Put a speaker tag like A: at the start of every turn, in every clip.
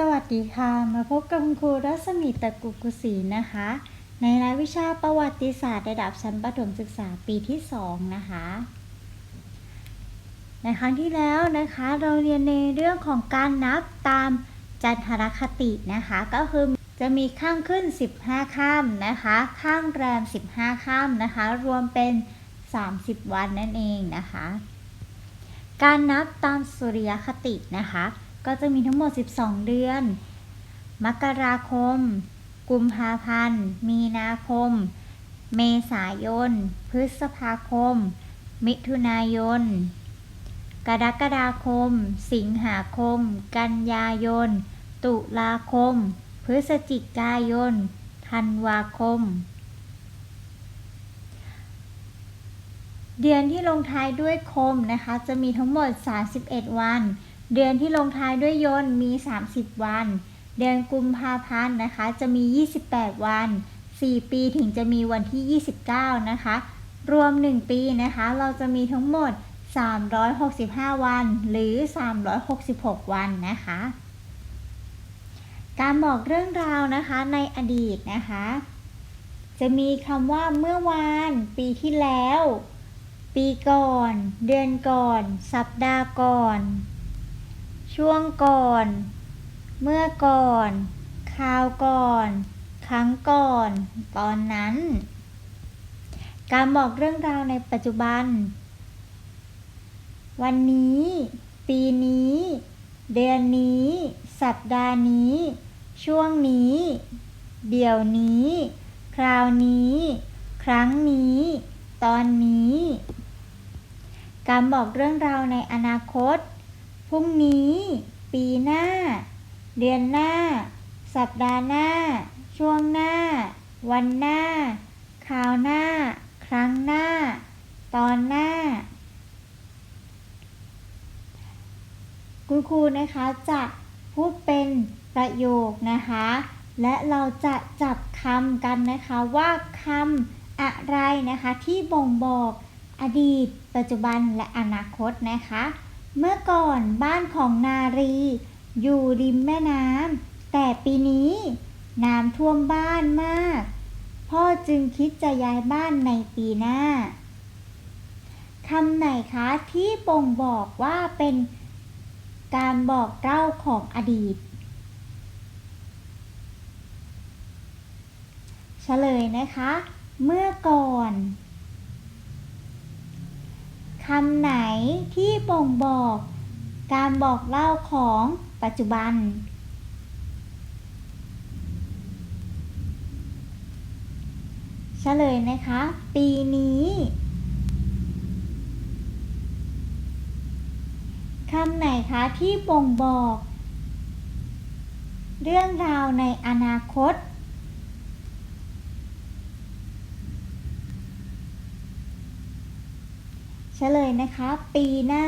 A: สวัสดีค่ะ มาพบกับคุณครูรัศมีตะกุกุศีนะคะ ในรายวิชาประวัติศาสตร์ระดับชั้นประถมศึกษาปีที่ 2 นะคะ ในครั้งที่แล้วนะคะเราเรียนในเรื่องของการนับตามจันทรคตินะคะ ก็คือจะมีข้างขึ้น 15ค่ำนะคะ ข้างแรม 15ค่ำนะคะ รวมเป็น 30 วันนั่นเองนะคะ การนับตามสุริยคตินะคะ ก็จะมีทั้งหมด 12 เดือน มกราคม กุมภาพันธ์ มีนาคม เมษายน พฤษภาคม มิถุนายน กรกฎาคม สิงหาคม กันยายน ตุลาคม พฤศจิกายน ธันวาคม เดือนที่ลงท้ายด้วยคมนะคะ จะมีทั้งหมด 31 วัน เดือนที่ลงท้ายด้วยยนต์มี 30 วัน เดือนกุมภาพันธ์นะคะ จะมี 28 วัน 4 ปีถึงจะมีวันที่ 29 นะคะ รวม 1 ปีนะคะ เราจะมีทั้งหมด 365 วัน หรือ 366 วันนะคะ การบอกเรื่องราวนะคะในอดีตนะคะ จะมีคำว่าเมื่อวาน ปีที่แล้ว ปีก่อน เดือนก่อน สัปดาห์ก่อน ช่วงก่อน เมื่อก่อน คราวก่อน ครั้งก่อน ตอนนั้น การบอกเรื่องราวในปัจจุบัน วันนี้ ปีนี้ เดือนนี้ สัปดาห์นี้ ช่วงนี้ เดี๋ยวนี้ คราวนี้ ครั้งนี้ ตอนนี้ การบอกเรื่องราวในอนาคต รุ่งนี้ ปีหน้า เดือนหน้า สัปดาห์หน้า ช่วงหน้า วันหน้า คราวหน้า ครั้งหน้า ตอนหน้า คุณครูนะคะจะพูดเป็นประโยคนะคะ และเราจะจับคำกันนะคะว่าคำอะไรนะคะที่บ่งบอกอดีต ปัจจุบันและอนาคตนะคะ เมื่อก่อนบ้านของนารี อยู่ริมแม่น้ำแต่ปีนี้น้ำท่วมบ้านมาก พ่อจึงคิดจะย้ายบ้านในปีหน้าคำไหนคะที่บ่งบอกว่าเป็นการบอกเล่าของอดีต เฉลยนะคะ เมื่อก่อน คำไหนที่บ่งบอก การบอกเล่าของปัจจุบัน เฉลยนะคะ ปีนี้คำไหนคะที่บ่งบอก เรื่องราวในอนาคต เฉลยนะคะ ปีหน้า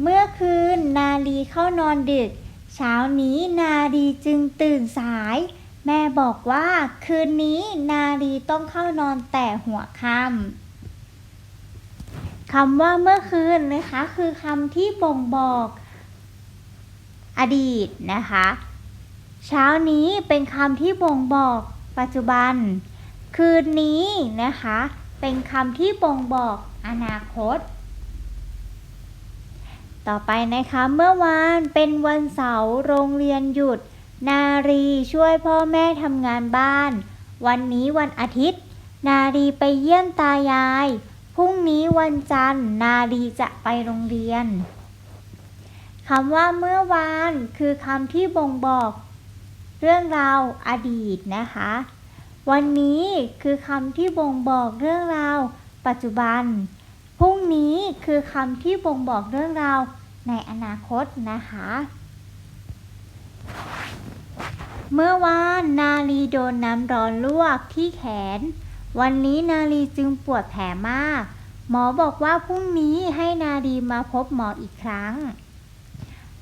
A: เมื่อคืนนาลีเข้านอนดึก เช้านี้นาลีจึงตื่นสาย แม่บอกว่าคืนนี้นาลีต้องเข้านอนแต่หัวค่ำคำว่าเมื่อคืนนะคะ คือคำที่บ่งบอกอดีตนะคะ เช้านี้เป็นคำที่บ่งบอกปัจจุบัน คืนนี้นะคะ เป็นคำที่บ่งบอกอนาคต ต่อไปนะคะเมื่อวานเป็นวันเสาร์โรงเรียนหยุด นารีช่วยพ่อแม่ทำงานบ้าน วันนี้วันอาทิตย์ นารีไปเยี่ยมตายาย พรุ่งนี้วันจันทร์ นารีจะไปโรงเรียนคำว่าเมื่อวานคือคำที่บ่งบอก เรื่องราวอดีตนะคะ วันนี้คือคำที่บ่งบอกเรื่องราว ปัจจุบัน พรุ่งนี้คือคำที่บ่งบอกเรื่องราว ในอนาคตนะคะ เมื่อวานนาลีโดนน้ำร้อนลวกที่แขน วันนี้นาลีจึงปวดแผลมาก หมอบอกว่าพรุ่งนี้ให้นาลีมาพบหมออีกครั้ง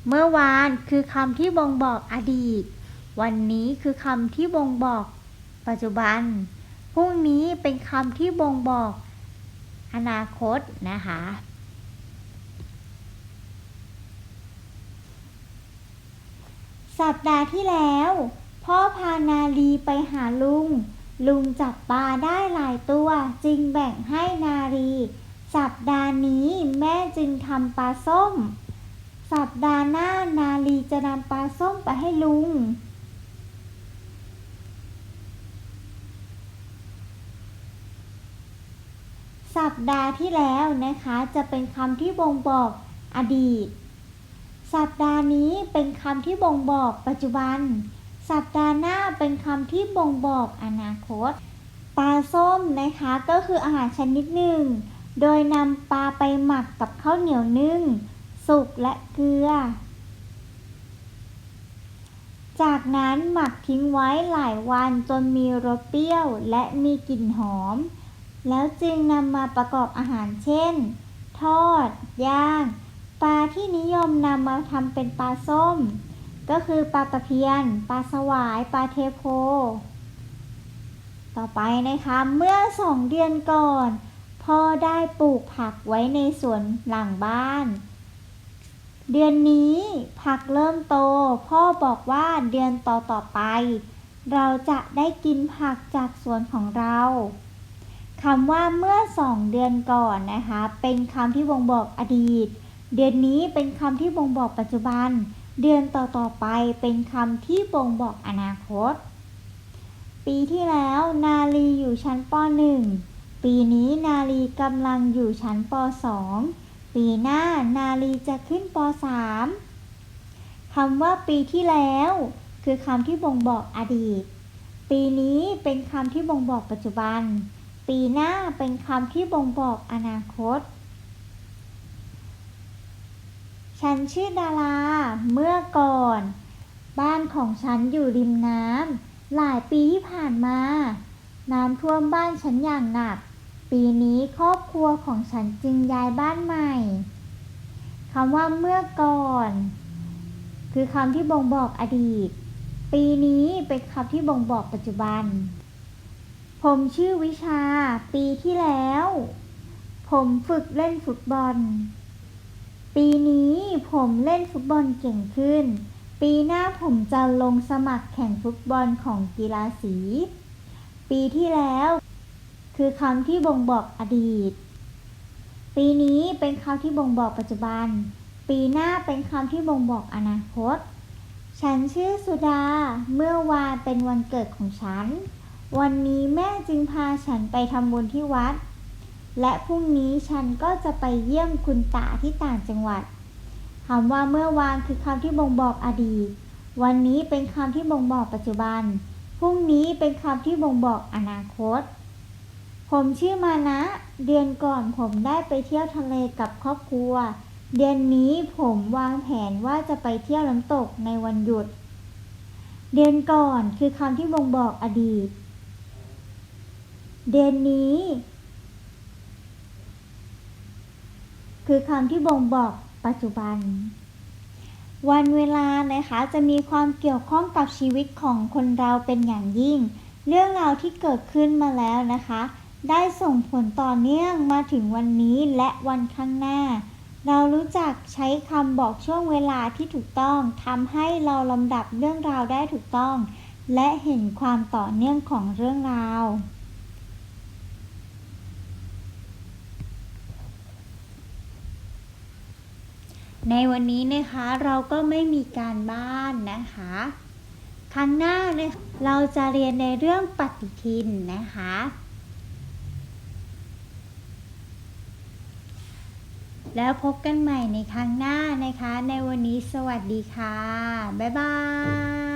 A: เมื่อวานคือคำที่บ่งบอกอดีต วันนี้คือคำที่บ่งบอก ปัจจุบัน พรุ่งนี้เป็นคำที่บ่งบอกอนาคตนะคะ สัปดาห์ที่แล้ว พ่อพานาลีไปหาลุง ลุงจับปลาได้หลายตัวจึงแบ่งให้นาลีสัปดาห์นี้แม่จึงทำปลาส้ม สัปดาห์หน้านาลีจะนำปลาส้มไปให้ลุง สัปดาห์ที่แล้วนะคะ จะเป็นคำที่บ่งบอกอดีต สัปดาห์นี้เป็นคำที่บ่งบอกปัจจุบัน สัปดาห์หน้าเป็นคำที่บ่งบอกอนาคต ปลาส้มนะคะก็คืออาหารชนิดหนึ่ง โดยนำปลาไปหมักกับข้าวเหนียวนึ่ง สุกและเกลือ จากนั้นหมักทิ้งไว้หลายวันจนมีรสเปรี้ยวและมีกลิ่นหอม แล้วจึงนำมาประกอบอาหารเช่น ทอด ย่าง ปลาที่นิยมนำมาทำเป็นปลาส้ม ก็คือปลาตะเพียน ปลาสวาย ปลาเทโพ ต่อไปนะคะเมื่อสองเดือนก่อนพ่อได้ปลูกผักไว้ในสวนหลังบ้าน เดือนนี้ผักเริ่มโต พ่อบอกว่าเดือนต่อต่อไป เราจะได้กินผักจากสวนของเรา คำว่าเมื่อสองเดือนก่อนนะคะ เป็นคำที่บ่งบอกอดีต เดือนนี้เป็นคำที่บ่งบอกปัจจุบัน เดือนต่อต่อๆไปเป็นคำที่บ่งบอกอนาคต ปีที่แล้วนาลีอยู่ชั้นป .1 ปีนี้นาลีกำลังอยู่ชั้นป .2 ปีหน้านาลีจะขึ้นป .3 คำว่าปีที่แล้ว คือคำที่บ่งบอกอดีต ปีนี้เป็นคำที่บ่งบอกปัจจุบัน ปีหน้าเป็นคำที่บ่งบอกอนาคต ฉันชื่อดารา เมื่อก่อน บ้านของฉันอยู่ริมน้ำหลายปีที่ผ่านมา น้ำท่วมบ้านฉันอย่างหนัก ปีนี้ครอบครัวของฉันจึงย้ายบ้านใหม่คำว่าเมื่อก่อน คือคำที่บ่งบอกอดีต ปีนี้เป็นคำที่บ่งบอกปัจจุบัน ผมชื่อวิชา ปีที่แล้ว ผมฝึกเล่นฟุตบอล ปีนี้ผมเล่นฟุตบอลเก่งขึ้น ปีหน้าผมจะลงสมัครแข่งฟุตบอลของกีฬาสี ปีที่แล้ว คือคำที่บ่งบอกอดีต ปีนี้เป็นคำที่บ่งบอกปัจจุบัน ปีหน้าเป็นคำที่บ่งบอกอนาคต ฉันชื่อสุดา เมื่อวานเป็นวันเกิดของฉัน วันนี้แม่จึงพาฉันไปทำบุญที่วัด และพรุ่งนี้ฉันก็จะไปเยี่ยมคุณตาที่ต่างจังหวัดคำว่าเมื่อวานคือคำที่บ่งบอกอดีต วันนี้เป็นคำที่บ่งบอกปัจจุบัน พรุ่งนี้เป็นคำที่บ่งบอกอนาคต ผมชื่อมานะ เดือนก่อนผมได้ไปเที่ยวทะเลกับครอบครัว เดือนนี้ผมวางแผนว่าจะไปเที่ยวน้ำตกในวันหยุด เดือนก่อนคือคำที่บ่งบอกอดีต เดือนนี้ คือคำที่บ่งบอกปัจจุบัน วันเวลานะคะจะมีความเกี่ยวข้องกับชีวิตของคนเราเป็นอย่างยิ่ง เรื่องราวที่เกิดขึ้นมาแล้วนะคะ ได้ส่งผลต่อเนื่องมาถึงวันนี้และวันข้างหน้า เรารู้จักใช้คำบอกช่วงเวลาที่ถูกต้องทำให้เราลำดับเรื่องราวได้ถูกต้อง และเห็นความต่อเนื่องของเรื่องราว ในวันนี้นะคะเราก็ไม่มีการบ้านนะคะ ครั้งหน้าเนี่ยเราจะเรียนในเรื่องปฏิทินนะคะ แล้วพบกันใหม่ในครั้งหน้านะคะ ในวันนี้สวัสดีค่ะ บ๊ายบาย